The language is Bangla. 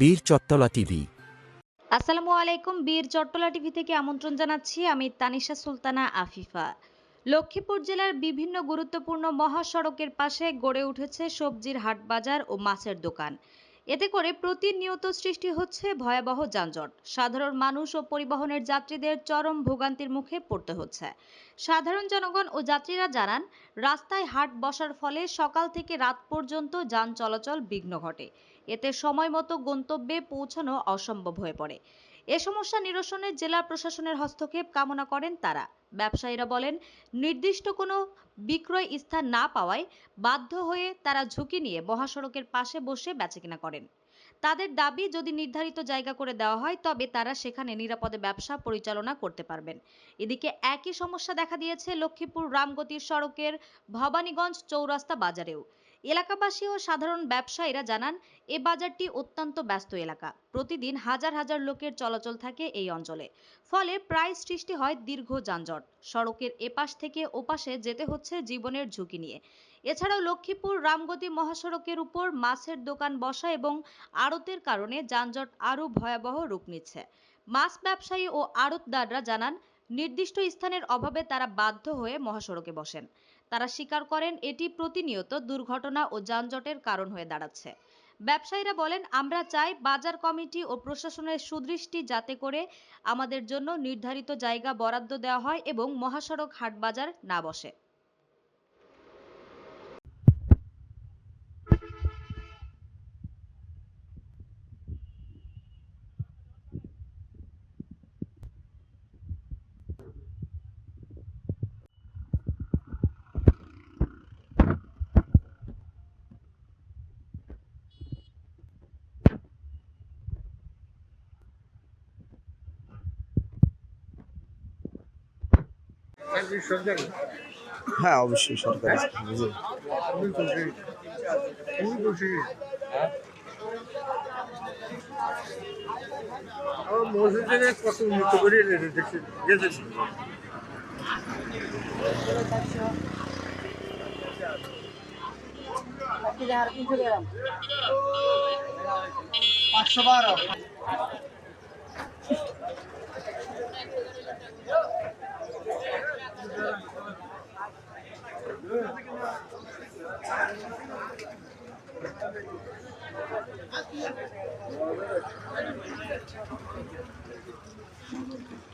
বীর চট্টলা টিভি। আসসালামু আলাইকুম, বীর চট্টলা টিভি থেকে আমন্ত্রণ জানাচ্ছি আমি তানিশা সুলতানা আফিফা। লক্ষ্মীপুর জেলার বিভিন্ন গুরুত্বপূর্ণ মহাসড়কের পাশে গড়ে উঠেছে সবজির হাট বাজার ও মাছের দোকান। এতে করে প্রতিনিয়ত সৃষ্টি হচ্ছে ভয়াবহ যানজট। সাধারণ মানুষ ও পরিবহনের যাত্রীদের চরম ভোগান্তির মুখে পড়তে হচ্ছে। সাধারণ জনগণ ও যাত্রীরা জানান, রাস্তায় হাট বসার ফলে সকাল থেকে রাত পর্যন্ত যান চলাচল বিঘ্ন ঘটে। এতে সময় মতো গন্তব্যে পৌঁছানো অসম্ভব হয়ে পড়ে। এ সমস্যা নিরসনে জেলা প্রশাসনের হস্তক্ষেপ কামনা করেন তারা। ব্যবসায়ীরা বলেন, নির্দিষ্ট কোনো বিক্রয় স্থান না পাওয়ায় বাধ্য হয়ে তারা ঝুঁকি নিয়ে মহাসড়কের পাশে বসে বেচাকেনা করেন। তাদের দাবি, যদি নির্ধারিত জায়গা করে দেওয়া হয়, তবে তারা সেখানে নিরাপদে ব্যবসা পরিচালনা করতে পারবেন। এদিকে একই সমস্যা দেখা দিয়েছে লক্ষ্মীপুর রামগতির সড়কের ভবানীগঞ্জ চৌরাস্তা বাজারেও। এলাকাবাসী ও সাধারণ ব্যবসায়ীরা জানান, এ বাজারটি অত্যন্ত ব্যস্ত এলাকা। প্রতিদিন হাজার হাজার লোকের চলাচল থাকে এই অঞ্চলে। ফলে প্রায় সৃষ্টি হয় দীর্ঘ যানজট। সড়কের এপাশ থেকে ওপাশে যেতে হচ্ছে জীবনের ঝুঁকি নিয়ে। এছাড়াও লক্ষ্মীপুর রামগতি মহাসড়কের উপর মাছের দোকান বসা এবং আড়তের কারণে যানজট আরও ভয়াবহ রূপ নিচ্ছে। মাছ ব্যবসায়ী ও আড়তদাররা জানান, নির্দিষ্ট স্থানের অভাবে তারা বাধ্য হয়ে মহাসড়কে বসেন। তারা স্বীকার করেন, এটি প্রতিনিয়ত দুর্ঘটনা ও যানজটের কারণ হয়ে দাঁড়াচ্ছে। ব্যবসায়ীরা বলেন, আমরা চাই বাজার কমিটি ও প্রশাসনের সুদৃষ্টি যাতে করে আমাদের জন্য নির্ধারিত জায়গা বরাদ্দ দেওয়া হয় এবং মহাসড়ক হাট বাজার না বসে। হ্যাঁ অবশ্যই সরকারি জি। মসজিদে কত উন্নত করে দেখছি গেছে পাঁচশো বারো Thank you.